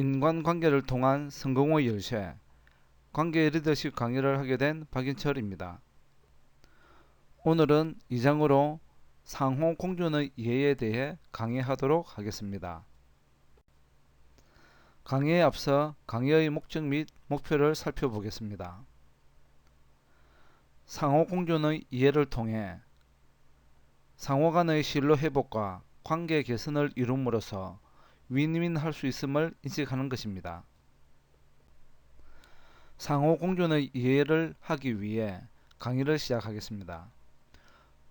인간관계를 통한 성공의 열쇠 관계 리더십 강의를 하게 된 박인철입니다. 오늘은 2장으로 상호 공존의 이해에 대해 강의하도록 하겠습니다. 강의에 앞서 강의의 목적 및 목표를 살펴보겠습니다. 상호 공존의 이해를 통해 상호 간의 신뢰 회복과 관계 개선을 이룸으로써 윈윈 할 수 있음을 인식하는 것입니다. 상호 공존의 이해를 하기 위해 강의를 시작하겠습니다.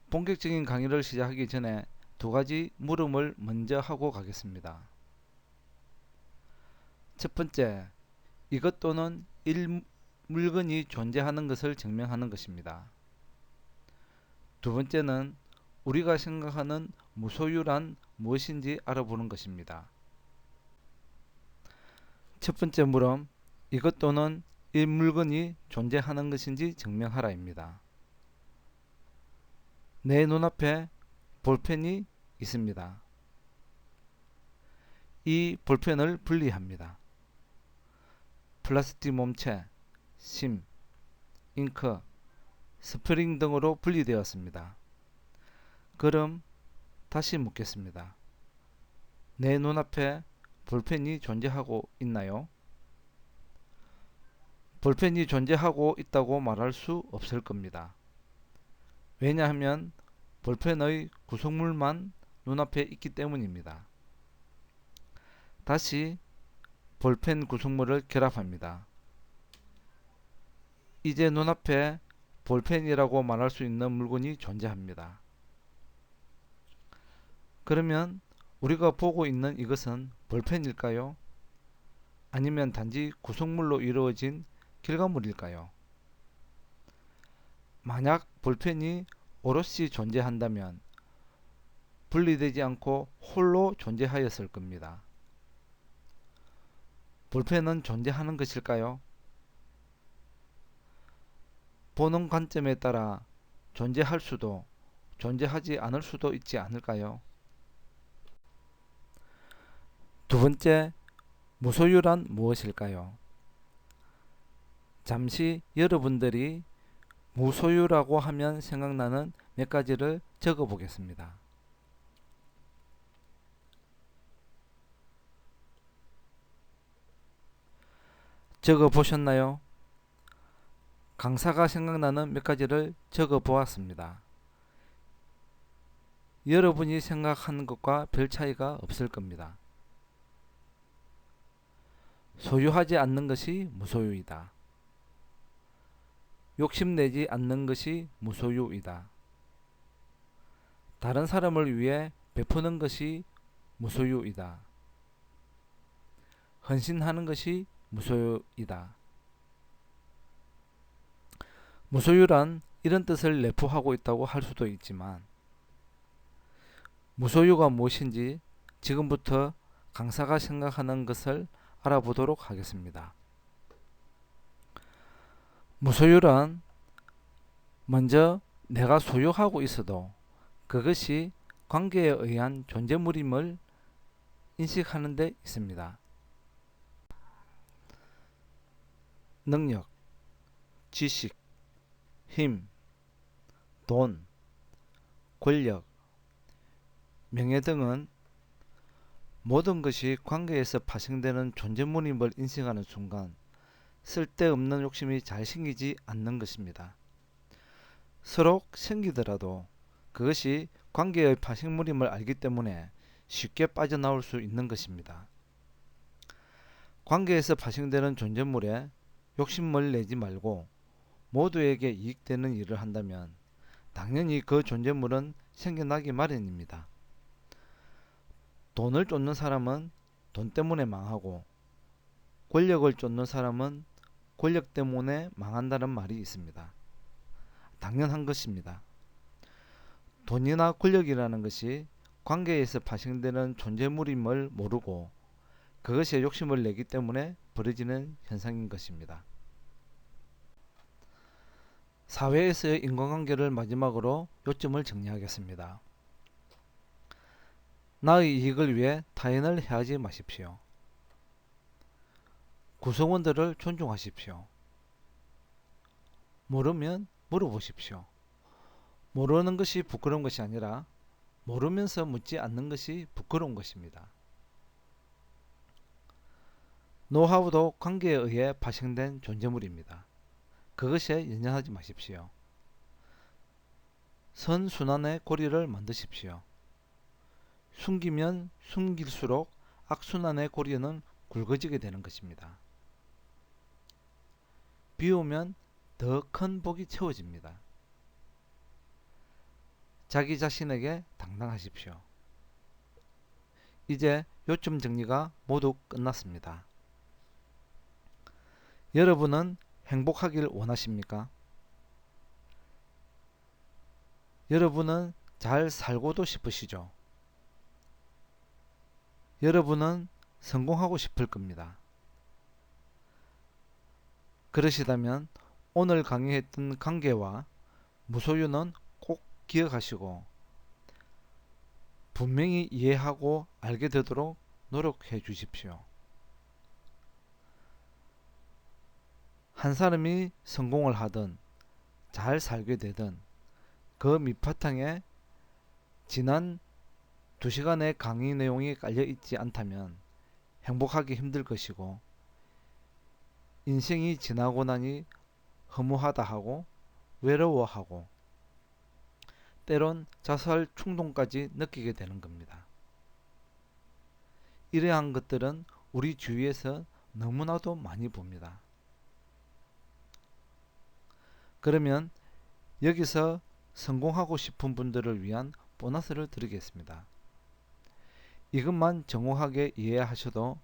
본격적인 강의를 시작하기 전에 두 가지 물음을 먼저 하고 가겠습니다. 첫 번째, 이것 또는 일 물건이 존재하는 것을 증명하는 것입니다. 두 번째는 우리가 생각하는 무소유란 무엇인지 알아보는 것입니다. 첫 번째 물음, 이것 또는 이 물건이 존재하는 것인지 증명하라입니다. 내 눈앞에 볼펜이 있습니다. 이 볼펜을 분리합니다. 플라스틱 몸체, 심, 잉크, 스프링 등으로 분리되었습니다. 그럼 다시 묻겠습니다. 내 눈앞에 볼펜이 존재하고 있나요? 볼펜이 존재하고 있다고 말할 수 없을 겁니다. 왜냐하면 볼펜의 구성물만 눈앞에 있기 때문입니다. 다시 볼펜 구성물을 결합합니다. 이제 눈앞에 볼펜이라고 말할 수 있는 물건이 존재합니다. 그러면 우리가 보고 있는 이것은 볼펜일까요? 아니면 단지 구성물로 이루어진 결과물일까요? 만약 볼펜이 오롯이 존재한다면 분리되지 않고 홀로 존재하였을 겁니다. 볼펜은 존재하는 것일까요? 보는 관점에 따라 존재할 수도 존재하지 않을 수도 있지 않을까요? 두 번째, 무소유란 무엇일까요? 잠시 여러분들이 무소유라고 하면 생각나는 몇 가지를 적어 보겠습니다. 적어 보셨나요? 강사가 생각나는 몇 가지를 적어 보았습니다. 여러분이 생각하는 것과 별 차이가 없을 겁니다. 소유하지 않는 것이 무소유이다. 욕심내지 않는 것이 무소유이다. 다른 사람을 위해 베푸는 것이 무소유이다. 헌신하는 것이 무소유이다. 무소유란 이런 뜻을 내포하고 있다고 할 수도 있지만 무소유가 무엇인지 지금부터 강사가 생각하는 것을 알아보도록 하겠습니다. 무소유란 먼저 내가 소유하고 있어도 그것이 관계에 의한 존재물임을 인식하는 데 있습니다. 능력, 지식, 힘, 돈, 권력, 명예 등은 모든 것이 관계에서 파생되는 존재물임을 인식하는 순간 쓸데없는 욕심이 잘 생기지 않는 것입니다. 서로 생기더라도 그것이 관계의 파생물임을 알기 때문에 쉽게 빠져나올 수 있는 것입니다. 관계에서 파생되는 존재물에 욕심을 내지 말고 모두에게 이익되는 일을 한다면 당연히 그 존재물은 생겨나기 마련입니다. 돈을 쫓는 사람은 돈 때문에 망하고 권력을 쫓는 사람은 권력 때문에 망한다는 말이 있습니다. 당연한 것입니다. 돈이나 권력이라는 것이 관계에서 파생되는 존재물임을 모르고 그것에 욕심을 내기 때문에 벌어지는 현상인 것입니다. 사회에서의 인간관계를 마지막으로 요점을 정리하겠습니다. 나의 이익을 위해 타인을 해하지 마십시오. 구성원들을 존중하십시오. 모르면 물어보십시오. 모르는 것이 부끄러운 것이 아니라 모르면서 묻지 않는 것이 부끄러운 것입니다. 노하우도 관계에 의해 파생된 존재물입니다. 그것에 연연하지 마십시오. 선순환의 고리를 만드십시오. 숨기면 숨길수록 악순환의 고리는 굵어지게 되는 것입니다. 비우면 더 큰 복이 채워집니다. 자기 자신에게 당당하십시오. 이제 요점 정리가 모두 끝났습니다. 여러분은 행복하길 원하십니까? 여러분은 잘 살고도 싶으시죠? 여러분은 성공하고 싶을 겁니다. 그러시다면 오늘 강의했던 관계와 무소유는 꼭 기억하시고 분명히 이해하고 알게 되도록 노력해 주십시오. 한 사람이 성공을 하든 잘 살게 되든 그 밑바탕에 지난 2시간의 강의 내용이 깔려 있지 않다면 행복하기 힘들 것이고 인생이 지나고 나니 허무하다 하고 외로워하고 때론 자살 충동까지 느끼게 되는 겁니다. 이러한 것들은 우리 주위에서 너무나도 많이 봅니다. 그러면 여기서 성공하고 싶은 분들을 위한 보너스를 드리겠습니다. 이것만 정확하게 이해하셔도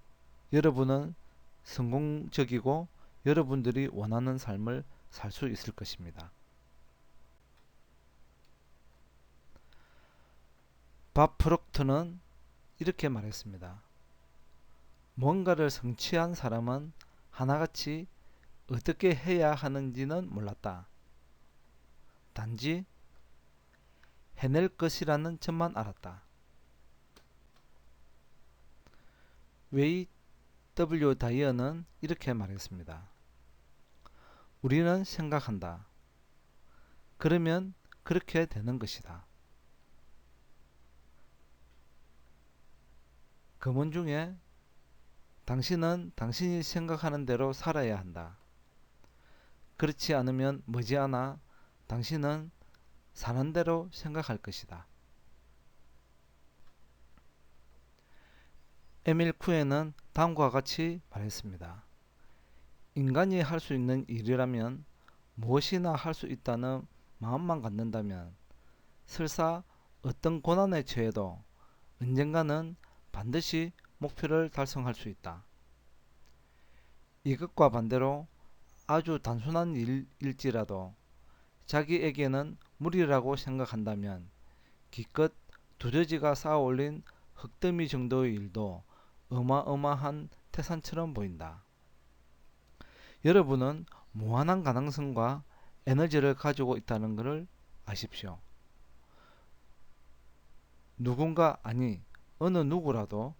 여러분은 성공적이고 여러분들이 원하는 삶을 살 수 있을 것입니다. 밥 프록트는 이렇게 말했습니다. 뭔가를 성취한 사람은 하나같이 어떻게 해야 하는지는 몰랐다. 단지 해낼 것이라는 점만 알았다. 웨이 W 다이어는 이렇게 말했습니다. 우리는 생각한다. 그러면 그렇게 되는 것이다. 금원 중에 당신은 당신이 생각하는 대로 살아야 한다. 그렇지 않으면 머지않아 당신은 사는 대로 생각할 것이다. 에밀 쿠에는 다음과 같이 말했습니다. 인간이 할 수 있는 일이라면 무엇이나 할 수 있다는 마음만 갖는다면 설사 어떤 고난에 처해도 언젠가는 반드시 목표를 달성할 수 있다. 이것과 반대로 아주 단순한 일일지라도 자기에게는 무리라고 생각한다면 기껏 두더지가 쌓아 올린 흙더미 정도의 일도 어마어마한 태산처럼 보인다. 여러분은 무한한 가능성과 에너지를 가지고 있다는 것을 아십시오. 누군가 아니 어느 누구라도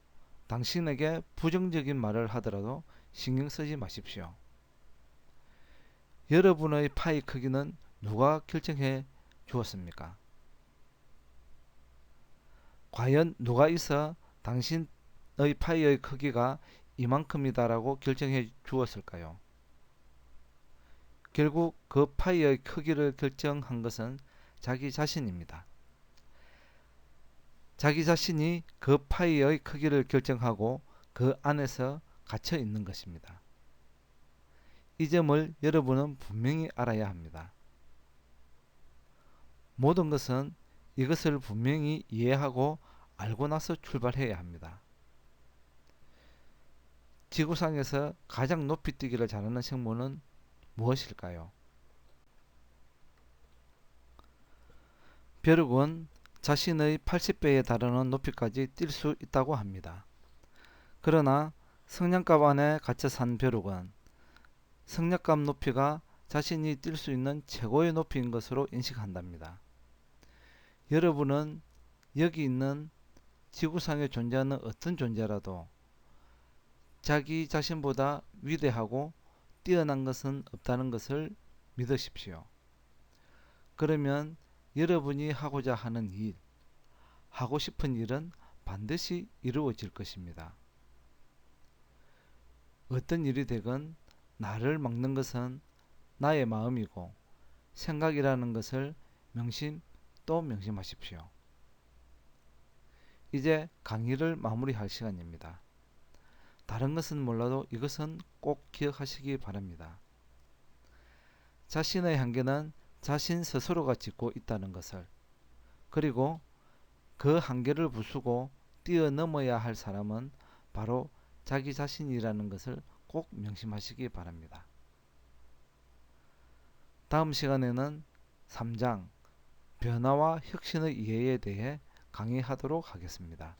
당신에게 부정적인 말을 하더라도 신경 쓰지 마십시오. 여러분의 파이 크기는 누가 결정해 주었습니까? 과연 누가 있어 당신 의 파이의 크기가 이만큼이다라고 결정해 주었을까요? 결국 그 파이의 크기를 결정한 것은 자기 자신입니다. 자기 자신이 그 파이의 크기를 결정하고 그 안에서 갇혀 있는 것입니다. 이 점을 여러분은 분명히 알아야 합니다. 모든 것은 이것을 분명히 이해하고 알고 나서 출발해야 합니다. 지구상에서 가장 높이 뛰기를 잘하는 생물은 무엇일까요? 벼룩은 자신의 80배에 달하는 높이까지 뛸 수 있다고 합니다. 그러나 성냥갑 안에 갇혀 산 벼룩은 성냥갑 높이가 자신이 뛸 수 있는 최고의 높이인 것으로 인식한답니다. 여러분은 여기 있는 지구상에 존재하는 어떤 존재라도 자기 자신보다 위대하고 뛰어난 것은 없다는 것을 믿으십시오. 그러면 여러분이 하고자 하는 일, 하고 싶은 일은 반드시 이루어질 것입니다. 어떤 일이 되건 나를 막는 것은 나의 마음이고 생각이라는 것을 명심 또 명심하십시오. 이제 강의를 마무리할 시간입니다. 다른 것은 몰라도 이것은 꼭 기억하시기 바랍니다. 자신의 한계는 자신 스스로가 짓고 있다는 것을 그리고 그 한계를 부수고 뛰어넘어야 할 사람은 바로 자기 자신이라는 것을 꼭 명심하시기 바랍니다. 다음 시간에는 3장 변화와 혁신의 이해에 대해 강의하도록 하겠습니다.